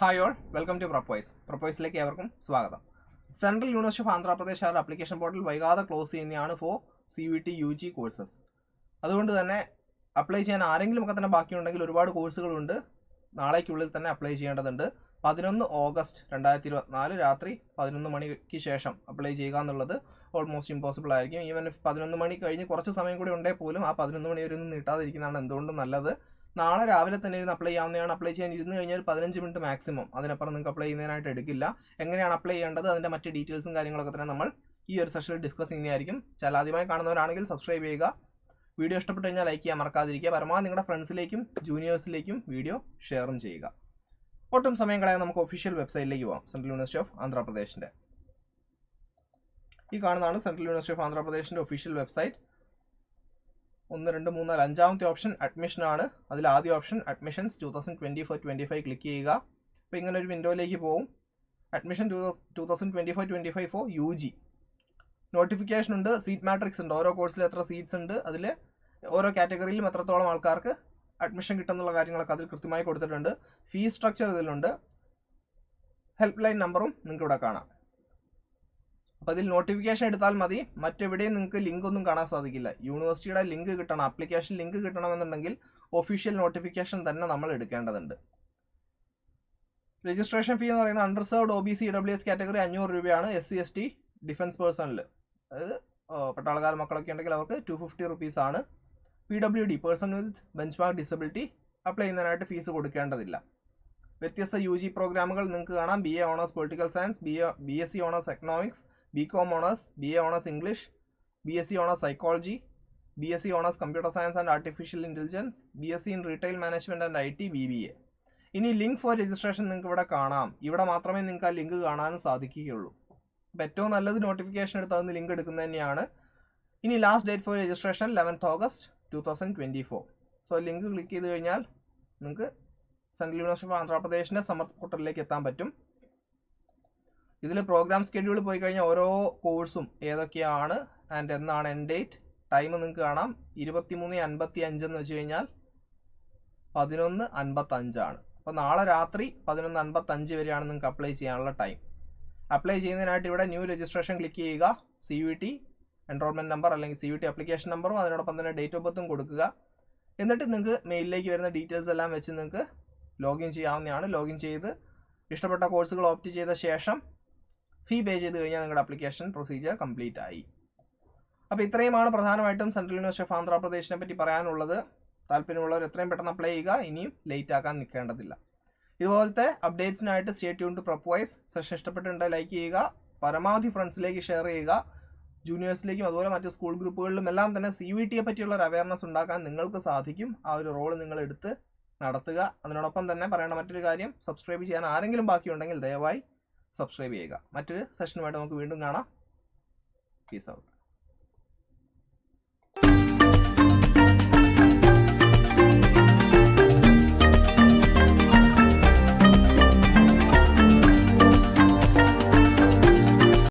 Hi all welcome to പ്രപ്പോയ്സ് പ്രപ്പോയ്സിലേക്ക് ഏവർക്കും സ്വാഗതം. സെൻട്രൽ യൂണിവേഴ്സിറ്റി ഓഫ് ആന്ധ്രാപ്രദേശ് അവരുടെ അപ്ലിക്കേഷൻ പോർട്ടൽ വൈകാതെ ക്ലോസ് ചെയ്യുന്നതാണ് for C V T U G courses അതുകൊണ്ട് തന്നെ അപ്ലൈ ചെയ്യാൻ ആരെങ്കിലും ഒക്കെ തന്നെ ബാക്കിയുണ്ടെങ്കിൽ ഒരുപാട് കോഴ്സുകളുണ്ട് നാളേക്കുള്ളിൽ തന്നെ അപ്ലൈ ചെയ്യേണ്ടതുണ്ട്. പതിനൊന്ന് ഓഗസ്റ്റ് രണ്ടായിരത്തി ഇരുപത്തിനാല് രാത്രി പതിനൊന്ന് മണിക്ക് ശേഷം അപ്ലൈ ചെയ്യുക എന്നുള്ളത് ഓൾമോസ്റ്റ് ഇമ്പോസിബിൾ ആയിരിക്കും. ഈവൻ പതിനൊന്ന് മണി കഴിഞ്ഞ് കുറച്ച് സമയം കൂടി ഉണ്ടെങ്കിൽ പോലും ആ പതിനൊന്ന് മണി വരെ ഒന്നും നീട്ടാതിരിക്കുന്നതാണ് എന്തുകൊണ്ടും നല്ലത്. നാളെ രാവിലെ തന്നെ ഇരുന്ന് അപ്ലൈ ചെയ്യാവുന്നതാണ്. അപ്ലൈ ചെയ്യാൻ ഇരുന്ന് കഴിഞ്ഞാൽ പതിനഞ്ച് മിനിറ്റ് മാക്സിമം അതിനപ്പുറം നിങ്ങൾക്ക് അപ്ലൈ ചെയ്യുന്നതിനായിട്ട് എടുക്കില്ല. എങ്ങനെയാണ് അപ്ലൈ ചെയ്യേണ്ടത്? അതിന്റെ മറ്റ് ഡീറ്റെയിൽസും കാര്യങ്ങളൊക്കെ തന്നെ നമ്മൾ ഈ ഒരു സെഷനിൽ ഡിസ്കസ് ചെയ്യുന്നതായിരിക്കും. ചില ആദ്യമായി കാണുന്നവരാണെങ്കിൽ സബ്സ്ക്രൈബ് ചെയ്യുക. വീഡിയോ ഇഷ്ടപ്പെട്ട് കഴിഞ്ഞാൽ ലൈക്ക് ചെയ്യാൻ മറക്കാതിരിക്കുക. പരമാവധി നിങ്ങളുടെ ഫ്രണ്ട്സിലേക്കും ജൂനിയേഴ്സിലേക്കും വീഡിയോ ഷെയറും ചെയ്യുക. ഒട്ടും സമയം കളയാൻ നമുക്ക് ഒഫീഷ്യൽ വെബ്സൈറ്റിലേക്ക് പോകാം. സെൻട്രൽ യൂണിവേഴ്സിറ്റി ഓഫ് ആന്ധ്രാപ്രദേശിന്റെ ഈ കാണുന്നതാണ് സെൻട്രൽ യൂണിവേഴ്സിറ്റി ഓഫ് ആന്ധ്രാപ്രദേശിന്റെ ഒഫീഷ്യൽ വെബ്സൈറ്റ് ഒന്ന് രണ്ട് മൂന്ന് നാല്. അഞ്ചാമത്തെ ഓപ്ഷൻ അഡ്മിഷൻ ആണ്. അതിൽ ആദ്യ option admissions two thousand twenty four twenty five click ചെയ്യുക. അപ്പോൾ ഇങ്ങനെ ഒരു വിൻഡോയിലേക്ക് പോകും admission two two thousand twenty four twenty five for U G notification ഉണ്ട്. സീറ്റ് മാട്രിക്സ് ഉണ്ട്. ഓരോ കോഴ്സിൽ എത്ര സീറ്റ്സ് ഉണ്ട്. അതിൽ ഓരോ കാറ്റഗറിയിലും എത്രത്തോളം ആൾക്കാർക്ക് അഡ്മിഷൻ കിട്ടുന്നുള്ള കാര്യങ്ങളൊക്കെ അതിൽ കൃത്യമായി കൊടുത്തിട്ടുണ്ട്. ഫീസ് സ്ട്രക്ചർ ഇതിലുണ്ട്. ഹെൽപ്പ് ലൈൻ നമ്പറും നിങ്ങൾക്ക് ഇവിടെ കാണാം. അപ്പോൾ ഇതിൽ നോട്ടിഫിക്കേഷൻ എടുത്താൽ മതി. മറ്റെവിടെയും നിങ്ങൾക്ക് ലിങ്ക് ഒന്നും കാണാൻ സാധിക്കില്ല. യൂണിവേഴ്സിറ്റിയുടെ ലിങ്ക് കിട്ടണം ആപ്ലിക്കേഷൻ ലിങ്ക് കിട്ടണമെന്നുണ്ടെങ്കിൽ ഒഫീഷ്യൽ നോട്ടിഫിക്കേഷൻ തന്നെ നമ്മൾ എടുക്കേണ്ടതുണ്ട്. രജിസ്ട്രേഷൻ ഫീ എന്ന് പറയുന്നത് unreserved O B C W S category അഞ്ഞൂറ് രൂപയാണ് S C S T defence personnel അതായത് പട്ടാളക്കാർ മക്കളൊക്കെ ഉണ്ടെങ്കിൽ അവർക്ക് ടു ഫിഫ്റ്റി റുപ്പീസ് ആണ്. P W D person with benchmark disability apply ചെയ്യുന്നതിനായിട്ട് fees കൊടുക്കേണ്ടതില്ല. വ്യത്യസ്ത യു ജി പ്രോഗ്രാമുകൾ നിങ്ങൾക്ക് കാണാം. B A honours political science B A B S C honours economics B com honours B A honours English B S C honours psychology B S C honours computer science and artificial intelligence B S C in retail management and I T B B A ഇനി link for registration നിങ്ങൾക്ക് ഇവിടെ കാണാം. ഇവിടെ മാത്രമേ നിങ്ങൾക്ക് ആ link കാണാനും സാധിക്കുകയുള്ളൂ. അപ്പോൾ ഏറ്റവും നല്ലത് നോട്ടിഫിക്കേഷൻ എടുത്ത് അതിന് ലിങ്ക് എടുക്കുന്നത് തന്നെയാണ്. ഇനി last date for registration eleventh August two thousand twenty four so link click ചെയ്ത് കഴിഞ്ഞാൽ നിങ്ങൾക്ക് സെൻട്രൽ യൂണിവേഴ്സിറ്റി ഓഫ് ആന്ധ്രാപ്രദേശിന്റെ സമർ പോർട്ടലിലേക്ക് എത്താൻ പറ്റും. ഇതിൽ പ്രോഗ്രാം സ്കെഡ്യൂൾ പോയി കഴിഞ്ഞാൽ ഓരോ കോഴ്സും ഏതൊക്കെയാണ് ആൻഡ് എന്നാണ് എൻ ഡേറ്റ് ടൈം നിങ്ങൾക്ക് കാണാം. ഇരുപത്തിമൂന്ന് അൻപത്തി അഞ്ച് എന്ന് വെച്ച് കഴിഞ്ഞാൽ പതിനൊന്ന് അൻപത്തഞ്ചാണ് അപ്പോൾ നാളെ രാത്രി പതിനൊന്ന് അൻപത്തഞ്ച് വരെയാണ് നിങ്ങൾക്ക് അപ്ലൈ ചെയ്യാനുള്ള ടൈം അപ്ലൈ ചെയ്യുന്നതിനായിട്ട് ഇവിടെ ന്യൂ രജിസ്ട്രേഷൻ ക്ലിക്ക് ചെയ്യുക. C V T enrolment number അല്ലെങ്കിൽ സി വി ടി അപ്ലിക്കേഷൻ നമ്പറും അതിനോടൊപ്പം തന്നെ ഡേറ്റ് ഓഫ് ബർത്തും കൊടുക്കുക. എന്നിട്ട് നിങ്ങൾക്ക് മെയിലിലേക്ക് വരുന്ന ഡീറ്റെയിൽസ് എല്ലാം വെച്ച് നിങ്ങൾക്ക് ലോഗിൻ ചെയ്യാവുന്നതാണ്. ലോഗിൻ ചെയ്ത് ഇഷ്ടപ്പെട്ട കോഴ്സുകൾ ഓപ്റ്റ് ചെയ്ത ശേഷം ഫീ പേ ചെയ്ത് കഴിഞ്ഞാൽ നിങ്ങളുടെ അപ്ലിക്കേഷൻ പ്രൊസീജിയർ കംപ്ലീറ്റ് ആയി. അപ്പോൾ ഇത്രയുമാണ് പ്രധാനമായിട്ടും സെൻട്രൽ യൂണിവേഴ്സിറ്റി ഓഫ് ആന്ധ്രാപ്രദേശിനെ പറ്റി പറയാനുള്ളത്. താല്പര്യമുള്ളവർ എത്രയും പെട്ടെന്ന് അപ്ലൈ ചെയ്യുക. ഇനിയും ലേറ്റ് ആക്കാൻ നിൽക്കേണ്ടതില്ല. ഇതുപോലത്തെ അപ്ഡേറ്റ്സിനായിട്ട് സ്റ്റേ ട്യൂൺ ടു പ്രൊപ്പോയ്സ് സെഷൻ ഇഷ്ടപ്പെട്ടിട്ടുണ്ടെങ്കിൽ ലൈക്ക് ചെയ്യുക. പരമാവധി ഫ്രണ്ട്സിലേക്ക് ഷെയർ ചെയ്യുക. ജൂനിയേഴ്സിലേക്കും അതുപോലെ മറ്റ് സ്കൂൾ ഗ്രൂപ്പുകളിലും എല്ലാം തന്നെ സി വി ടിയെ പറ്റിയുള്ള ഒരു അവയർനെസ് ഉണ്ടാക്കാൻ നിങ്ങൾക്ക് സാധിക്കും. ആ ഒരു റോൾ നിങ്ങൾ എടുത്ത് നടത്തുക. അതിനോടൊപ്പം തന്നെ പറയേണ്ട മറ്റൊരു കാര്യം സബ്സ്ക്രൈബ് ചെയ്യാൻ ആരെങ്കിലും ബാക്കിയുണ്ടെങ്കിൽ ദയവായി സബ്സ്ക്രൈബ് ചെയ്യുക. മറ്റൊരു സെഷനുമായിട്ട് നമുക്ക് വീണ്ടും കാണാം. Peace out